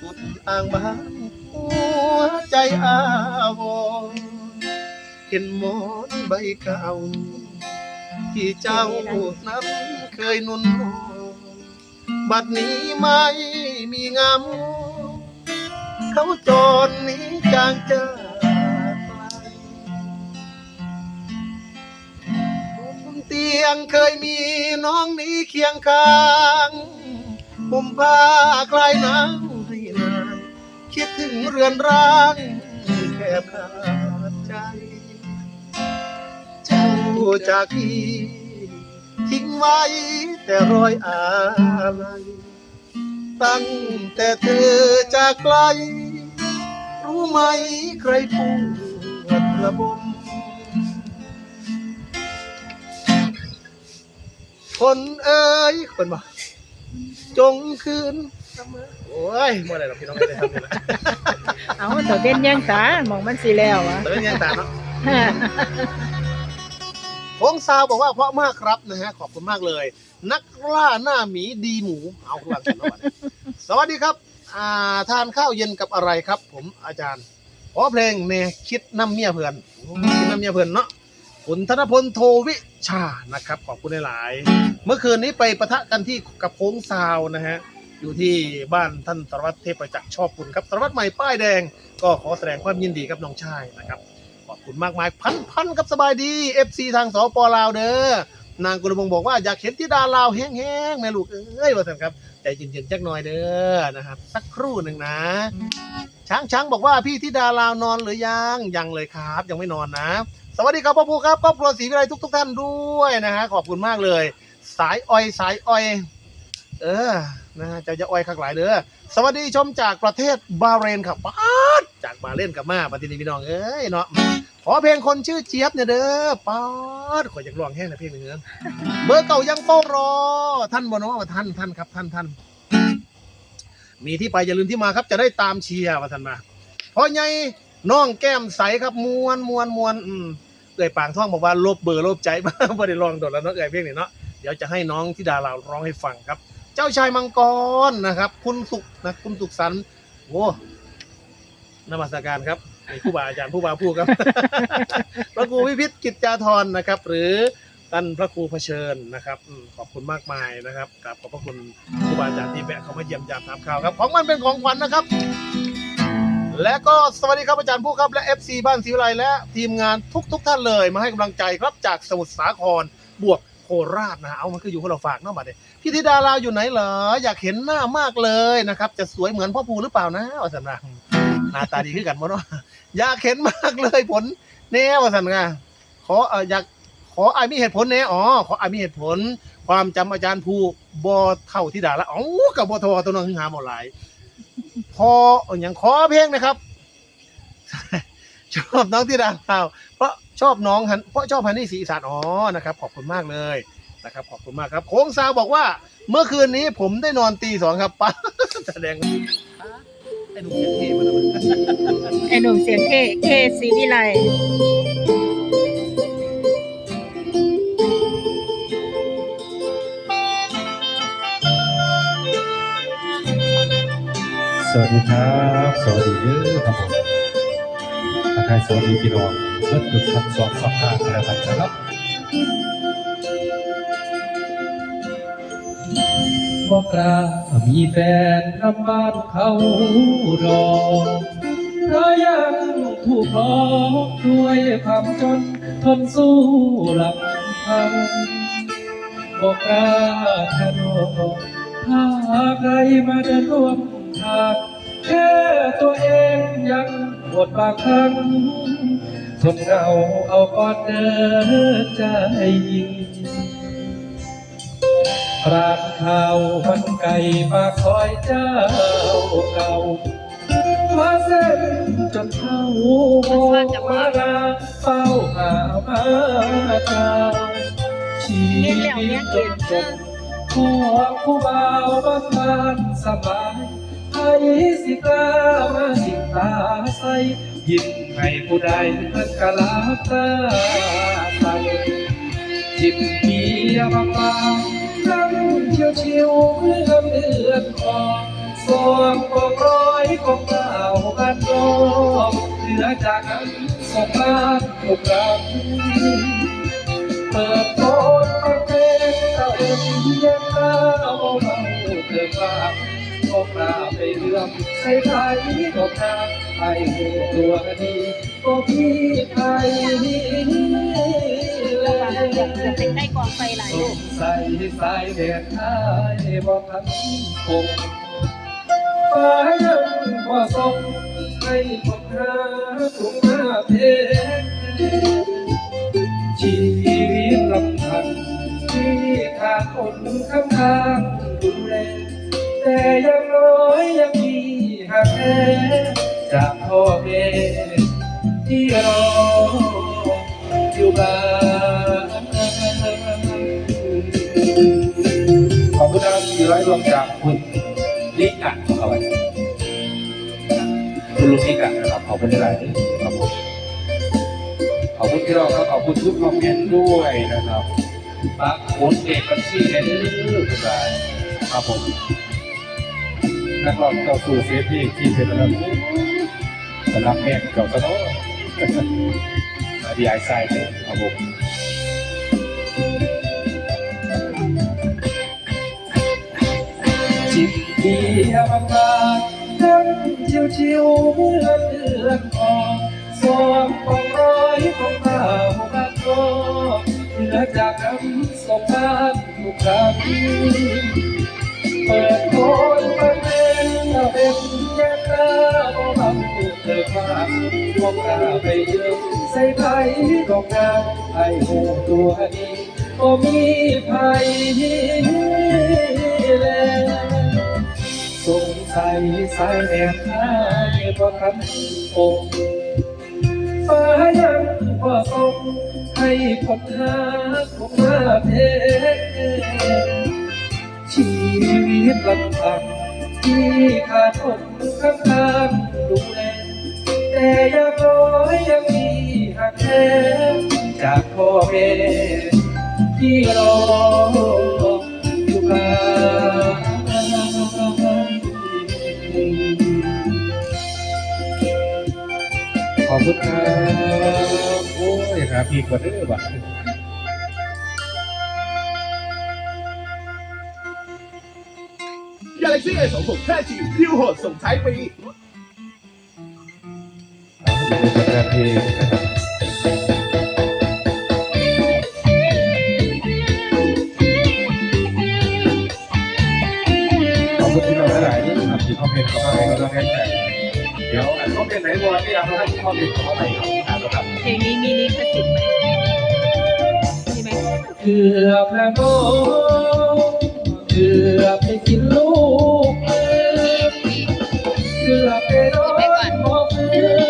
สุดอ่างบางหัวใจอาวรเห็นหมอนใบเก่า ที่เจ้านั้นเคยนุนนนบัดนี้ไม่มีงามเขาจรนี้จางจากไกลบเตียงเคยมีน้องนี้เคียงข้างผมผ้าคลายหนาว คิดถึงเรือนร่างแคบขาดใจ เจ้าจากพี่ทิ้งไว้แต่รอยอาลัยตั้งแต่เธอจากไกล รู้ไหมใครปวดระบมคนเอ้ยคนบอกจงคืน โอ้ยเมื่อไรหรอกพี่น้องไม่ได้ทำนี่แหละเอาตัวเต้นยังตาหมองมันสีแล้วอะแต่เป็นยังตามเนาะพงซาวบอกว่าเพราะมากครับนะฮะขอบคุณมากเลย นักล่าหน้าหมีดีหมูเอาคุณวางกันแล้วกันสวัสดีครับอ่าทานข้าวเย็นกับอะไรครับ ผมอาจารย์ขอเพลงเนคิดน้ำเมียเพื่อนคิดน้ำเมียเพื่อนเนาะคุณธนพลโทวิชานะครับ ขอบคุณหลายๆเมื่อคืนนี้ไปประทะกันที่กับโค้งซาวนะฮะ อยู่ที่บ้านท่านสารวัตรเทพประจักษ์ชอบคุณครับสารวัตรใหม่ป้ายแดง ก็ขอแสดงความยินดีกับน้องชายนะครับขอบคุณมากมายพันพันครับสบายดี FC ทางสปลาวเด้อนางกุลบงบอกว่าอยากเห็นที่ดาลาวแห้งๆแม่ลูกเอ้ยว่าสันครับใจเย็นๆจักหน่อยเด้อนะครับสักครู่หนึ่งนะ ช้างช้างบอกว่าพี่ที่ดาลาวนอนหรือยังยังเลยครับ ยังไม่นอนนะ สวัสดีครับพ่อภูครับครอบครัวศรีวิไลทุกทุก ๆ ท่านด้วยนะฮะขอบคุณมากเลย สายอ้อยสายอ้อย เออนะฮะจะจะอ้อยข้างหลายเด้อสวัสดีชมจากประเทศบาเรนครับป๊าดจากบาเรนกลับมาปฏิทินพี่น้องเอ้ยเนาะขอเพลงคนชื่อเจี๊ยบเนี่ยเด้อป๊าดขออยากร้องแห้งนะเพลงหนึ่งเด้อเบอร์เก่ายังเฝ้ารอ ท่านบอน้องว่าท่านท่านครับท่านท่านมีที่ไปอย่าลืมที่มาครับ จะได้ตามเชียร์ว่าท่านมาเพราะไงน้องแก้มใสครับมวนมวนมวนอืมเอ่ยปางท่องบอกว่าลบเบอร์ลบใจบ้างไม่ได้ลองโดดแล้วเนาะเอ่ยเพลงนี้เนาะเดี๋ยวจะให้น้องที่ดาราร้องให้ฟังครับ เจ้าชายมังกรนะครับ คุณสุขนะคุณสุขสันต์โอ้นมัสการครับนี่ผู้บาอาจารย์ผู้บาผู้ครับ พระครูวิพิธกิจจาธรนะครับ หรือท่านพระครูเผชิญนะครับอืมขอบคุณมากมายนะครับกราบขอบพระคุณครูบาอาจารย์ที่แวะเข้ามาเยี่ยมยามถามข่าวครับ ของมันเป็นของขวัญนะครับ และก็สวัสดีครับอาจารย์ผู้ครับและ FC บ้านศรีวิไลและทีมงานทุกทุก ๆ ท่านเลย มาให้กำลังใจครับจากสมุทรสาครบวก โคราชนะ เอามันคืออยู่คนละฝากเนาะมาเดยพี่ธิดาลาวอยู่ไหนเหรอ อยากเห็นหน้ามากเลยนะครับ จะสวยเหมือนพ่อภูหรือเปล่านะวสันนะหน้าตาดีขึ้นกันมั้เนาะอยากเห็นมากเลยผลแน่วสันนะขอเอออยากขอไอ้มีเหตุผลแน่อ๋อขอไอ้มีเหตุผล ความจำอาจารย์ภูบอเท่าที่ดาละอ๋อกับบอทอตัวน้องหาหมดหลายพออย่างขอเพลงนะครับ ชอบน้องที่ดาลาวเพราะชอบน้องฮันเพราะชอบฮันนี่สีอีสานอ๋อนะครับ ขอบคุณมากเลยนะครับ ขอบคุณมากครับโค้งซาวบอกว่า เมื่อคืนนี้ผมได้นอนตีสองครับป้าแสดงว่าไอ้หนุ่มเท่ๆมันนะมันไอ้หนุ่มเสียงเท่เคสีวิไลสวัสดีครับ สวัสดีเด้อครับผม ทายสวัสดีพี่น้องเมื่อจุดทับสอบสัมภาษณ์แล้วกันนะครับบอกกล้ามีแฟนทำบ้านเขารอเพราะยังถูกหลอกด้วยความจนทนสู้ลำพังบอกกล้าทะนงถ้าใครมาเดินร่วมทางแค่ตัวเองยัง หมดบางครั้งทนเหงาเอาก่อนเดินใจร้านข้าวมันไก่ปาคอยเจ้าเก่าว่าเส้นจนเท่าโมมาลาเฝ้าหามาตาชีวิตจนจนพวกผู้บ่าวบ้านบ้านสบาย ไอ้สิกล้ามาสิตาใสยิ้มให้ผู้ใดเพิ่นกะลาตาใสจิบเบียร์บางๆนั่งเชียวเพื่อเลือดคอสวมปกรอยของเก่าบ้านรองเหลือจากนั้นสงบ้านหกรั้งเปิดโพสฟังเพลงตะเอ็นเย็นตาเอาเบาเกิดฟ้าก็กล้าไปเรื่องใส่ไทยดอกนาไอ้หูตัวดีก็พี่ไทยนี่จะเป็นได้กองไฟหลายสลูงกสัยสายแดดหายบอกทันคงฟ้ายังบ่ส่งให้คนหาถุงมาเพชีวิตลำพังที่ขาดคนข้างทางดูแล ยังน้อยยังมีหักแท้จากพ่อแม่ที่รออยู่บ้านขอบคุณนะครับสี่ร้อยรวมจากคุณลิกะครับคุณลุงลิกะนะครับขอบคุณหลายๆครับผมขอบคุณที่เราขอบคุณทุกคอมเมนต์ด้วยนะครับปักผลเด็กบัญชีเน้นทุกรายครับผม นักร้องเจ้าสู่เซฟที่ที่เป็นระดับสำหรับแม่เก่าสโนอดีไอไซด์ครับผมจิตเดียวมาดังชิวชิวๆเมื่อเดือนออกสองของร้อยของเก่ามาโตเหลือจากน้ำสองบ้านทุกครั้งเปิดโคนฟังเพลงตะเป็นแย่ตาเบาๆเธอมาพวกตาไปเยอะใส่ไผ่ดอกนาไอ้หูตัวนี้ก็มีไผ่แล้วสงสัยสายแอบหายบ่ทันอกฟ้ายังบ่ส่งให้คนหาของมาเพชีวิตลำพัง ที่ขาดคนข้างข้างดูแลแต่อยังน้อยยังมีหักแท้จากพ่อแม่ที่รออยู่บ้านขอบคุณครับ โอ้ยครับพี่กว่าเด้อบ่ะ Galaxy S26 5G ดิวโหดส่งท้ายปีเอาดูกันครับพี่นะครับขอบคุณที่เราหลายๆที่ทำที่คอมเมนต์เข้ามาให้กำลังใจเดี๋ยวอันคอมเมนต์ไหนบ่ที่อยากให้คอมเมนต์เข้าไปครับอ่านครับเพลงนี้มีลิขสิทธิ์ไหมมีไหมเกือบแล้ว ชื่อไปกินลูกเกือไปโดนหมอกเกลือ